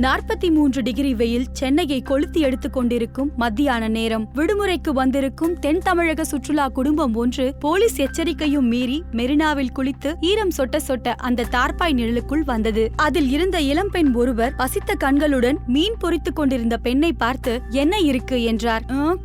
நாற்பத்தி மூன்று டிகிரி வெயில் சென்னையை கொளுத்தி எடுத்துக் கொண்டிருக்கும் மத்தியான நேரம். விடுமுறைக்கு வந்திருக்கும் தென் தமிழக சுற்றுலா குடும்பம் ஒன்று போலீஸ் எச்சரிக்கையும் மீறி மெரினாவில் குளித்து ஈரம் சொட்ட சொட்ட அந்த தார்பாய் நிழலுக்குள் வந்தது. அதில் இருந்த இளம்பெண் ஒருவர் பசித்த கண்களுடன் மீன் பொரித்துக் கொண்டிருந்த பெண்ணை பார்த்து என்ன இருக்கு? என்றார்.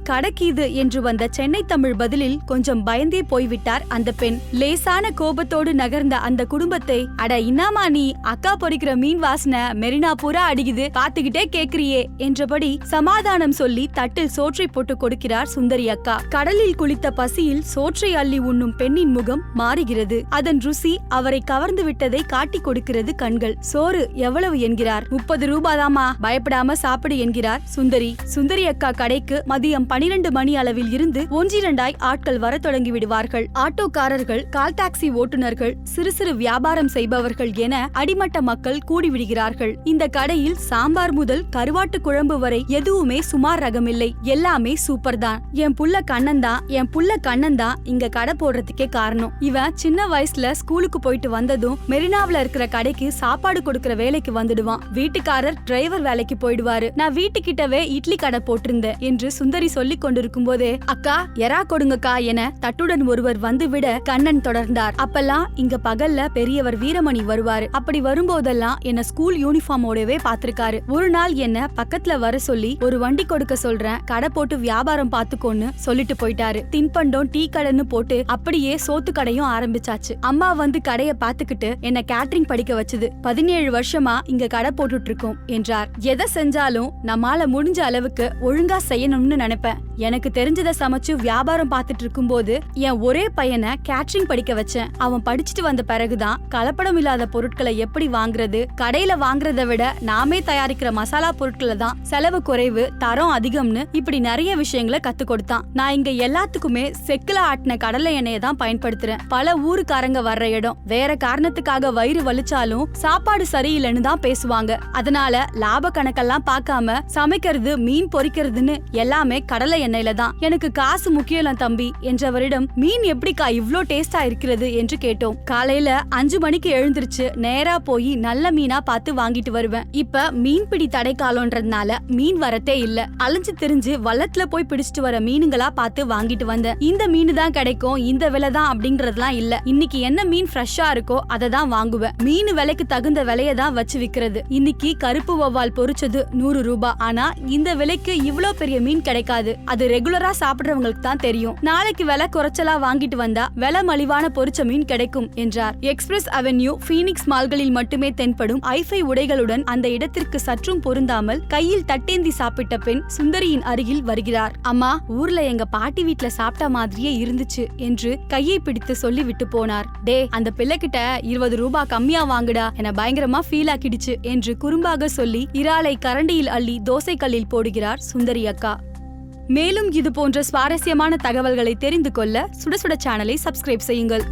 கடக்கீது இது என்று வந்த சென்னை தமிழ் பதிலில் கொஞ்சம் பயந்தே போய்விட்டார் அந்த பெண். லேசான கோபத்தோடு நகர்ந்த அந்த குடும்பத்தை அட இன்னாமா நீ? அக்கா பொறிக்கிற மீன் வாசனை மெரினா பூரா அடிக்குது. காத்துக்கிட்டே கேக்குறியே என்றபடி சமாதானம் சொல்லி தட்டில் சோற்றை போட்டு கொடுக்கிறார் சுந்தரி அக்கா. கடலில் குளித்த பசியில் சோற்றை அள்ளி உண்ணும் பெண்ணின் முகம் மாறுகிறது. அதன் ருசி அவரை கவர்ந்து விட்டதை காட்டி கொடுக்கிறது கண்கள். சோறு எவ்வளவு என்கிறார்? முப்பது ரூபாதாமா பயப்படாம சாப்பிடு என்கிறார் சுந்தரி. சுந்தரி அக்கா கடைக்கு மதியம் பனிரெண்டு மணி அளவில் இருந்து ஒன்றிரண்டாய் ஆட்கள் வரத் தொடங்கி விடுவார்கள். ஆட்டோக்காரர்கள் கால் டாக்ஸி ஓட்டுநர்கள் சிறு சிறு வியாபாரம் செய்பவர்கள் என அடிமட்ட மக்கள் கூடிவிடுகிறார்கள். இந்த கடையில் சாம்பார் முதல் கருவாட்டு குழம்பு வரை எதுவுமே சுமார் ரகமில்லை. எல்லாமே சூப்பர் தான். என் புள்ள கண்ணன் தான். என் புள்ள கண்ணன் தான் இங்க கடை போடுறதுக்கே காரணம். இவன் சின்ன வயசுல ஸ்கூலுக்கு போயிட்டு வந்ததும் மெரினாவுல இருக்கிற கடைக்கு சாப்பாடு கொடுக்கற வேலைக்கு வந்துடுவான். வீட்டுக்காரர் டிரைவர் வேலைக்கு போயிடுவாரு. நான் வீட்டுக்கிட்டவே இட்லி கடை போட்டிருந்தேன் என்று சுந்தரி சொல்லிக் கொண்டிருக்கும் போதே அக்கா எறா கொடுங்கக்கா என தட்டுடன் ஒருவர் வந்து விட கண்ணன் தொடர்ந்தார். அப்பெல்லாம் இங்க பகல்ல பெரியவர் வீரமணி வருவாரு. அப்படி வரும்போதெல்லாம் என்ன ஸ்கூல் யூனிஃபார்மோடவே பார்த்திருக்காரு ஒரு நாள் என்ன பக்கத்துல வர சொல்லி ஒரு வண்டி கொடுக்க சொல்றேன் கடை போட்டு வியாபாரம் பாத்துக்கோன்னு சொல்லிட்டு போயிட்டாரு. தின்பண்டம் டீ கடைன்னு போட்டு அப்படியே சோத்து கடையும் ஆரம்பிச்சாச்சு. அம்மா வந்து கடைய பாத்துக்கிட்டு என்ன கேட்டரிங் படிக்க வச்சது. பதினேழு வருஷமா இங்க கடை போட்டுட்டு இருக்கோம் என்றார். எதை செஞ்சாலும் நம்மால முடிஞ்ச அளவுக்கு ஒழுங்கா செய்யணும்னு நினைப்பேன். எனக்கு தெரிஞ்சதை சமைச்சு வியாபாரம் பார்த்துட்டு இருக்கும்போது என் ஒரே பையனை கேட்டரிங் படிக்க வச்சேன். அவன் படிச்சுட்டு வந்த பிறகுதான் கலப்படம் இல்லாத பொருட்களை எப்படி வாங்குறது கடையில வாங்குறதை விட நான் நாமே தயாரிக்கிற மசாலா பொருட்களை தான் செலவு குறைவு தரம் அதிகம்னு இப்படி நிறைய விஷயங்களை கத்து கொடுத்தான். நான் இங்க எல்லாத்துக்குமே செக்குல ஆட்டின கடலை எண்ணெயை தான் பயன்படுத்துறேன். பல ஊருக்காரங்க வர்ற இடம். வேற காரணத்துக்காக வயிறு வலிச்சாலும் சாப்பாடு சரியில்லைன்னு தான் பேசுவாங்க. அதனால லாப கணக்கெல்லாம் பார்க்காம சமைக்கிறது மீன் பொரிக்கிறதுன்னு எல்லாமே கடலை எண்ணெயில தான். எனக்கு காசு முக்கியம் தம்பி என்றவரிடம் மீன் எப்படிக்கா இவ்ளோ டேஸ்டா இருக்கிறது? என்று கேட்டோம். காலையில அஞ்சு மணிக்கு எழுந்திருச்சு நேரா போய் நல்ல மீனா பார்த்து வாங்கிட்டு வருவேன். இப்ப மீன்பிடி தடை காலம்ன்றதுனால மீன் வரத்தே இல்ல. அலைஞ்சு திரிஞ்சு வள்ளத்துல போய் பிடிச்சிட்டு வர மீனுங்களா பார்த்து வாங்கிட்டு வந்தேன் இந்த மீன் தான் கிடைக்கும் இந்த விலை தான் அப்படிங்கறதுலாம் இல்ல. இன்னைக்கு என்ன மீன் ஃப்ரெஷ்ஷா இருக்கோ அதை தான் வாங்குவேன் மீன் விலைக்கு தகுந்த விலையை தான் வச்சு விக்கிறது. இன்னைக்கு கருப்பு வவ்வால் பொரிச்சது நூறு ரூபாய் ஆனா இந்த விலைக்கு இவ்ளோ பெரிய மீன் கிடைக்காது. அது ரெகுலரா சாப்பிடுறவங்களுக்கு தான் தெரியும். நாளைக்கு விலை குறைச்சலா வாங்கிட்டு வந்தா விலை மலிவான பொரிச்ச மீன் கிடைக்கும் என்றார். எக்ஸ்பிரஸ் அவென்யூ ஃபீனிக்ஸ் மால்களில் மட்டுமே தென்படும் ஐஃபை உடைகளுடன் அந்த இடத்திற்கு சற்றும் பொருந்தாமல் கையில் தட்டேந்தி சாப்பிட்ட பெண் சுந்தரியின் அருகில் வருகிறார். அம்மா ஊர்ல எங்க பாட்டி வீட்ல சாப்பிட்ட மாதிரியே இருந்துச்சு என்று கையை பிடித்து சொல்லிவிட்டு போனார். டே அந்த பிள்ளைகிட்ட இருபது ரூபாய் கம்மியா வாங்குடா என பயங்கரமா ஃபீல் ஆக்கிடுச்சு என்று குறும்பாக சொல்லி இறாலை கரண்டியில் அள்ளி தோசை கல்லில் போடுகிறார் சுந்தரி அக்கா. மேலும் இது போன்ற சுவாரஸ்யமான தகவல்களை தெரிந்து கொள்ள சுட சுட சேனலை சப்ஸ்கிரைப் செய்யுங்கள்.